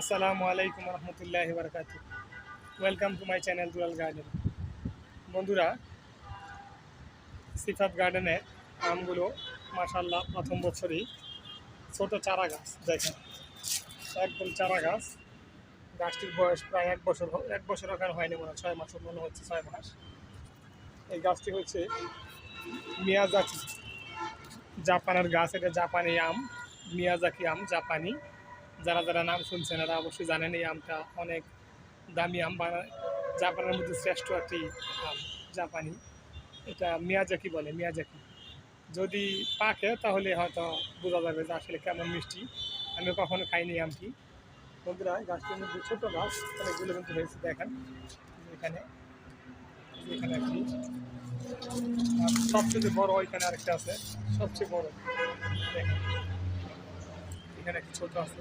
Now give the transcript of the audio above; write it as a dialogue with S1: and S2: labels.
S1: আসসালামু আলাইকুম রহমতুল্লাহ বারকাত welcome to my channel Dulal garden বন্ধুরা সিফাত গার্ডেনের আমগুলো মাশাল্লাহ প্রথম বছরই ছোট চারা গাছ দেখেন। একদম চারা গাছ। গাছটির বয়স প্রায় এক বছর এক বছর ওখানে হয়নি মনে হয়, ছয় মাস মনে হচ্ছে ছয় মাস। এই গাছটি হচ্ছে মিয়াজাকি। জাপানের গাছ এটা জাপানি আম মিয়াজাকি আম জাপানি যারা যারা নাম শুনছেন, এরা অবশ্যই জানেন এই আমটা অনেক দামি আম জাপানের মধ্যে শ্রেষ্ঠ একটি আম, জাপানি। এটা মিয়াজাকি বলে, মিয়াজাকি। যদি পাকে, তাহলে হয়তো বোঝা যাবে যে আসলে কেমন মিষ্টি। আমি কখনো খাইনি আমটি। বন্ধুরা গাছটির মধ্যে ছোটো গাছ, অনেকগুলো কিন্তু হয়েছে, দেখেন। এখানে এখানে একটি সবচেয়ে বড় ওইখানে আরেকটা আছে, সবচেয়ে বড়। দেখেন। এখানে একটি ছোট আছে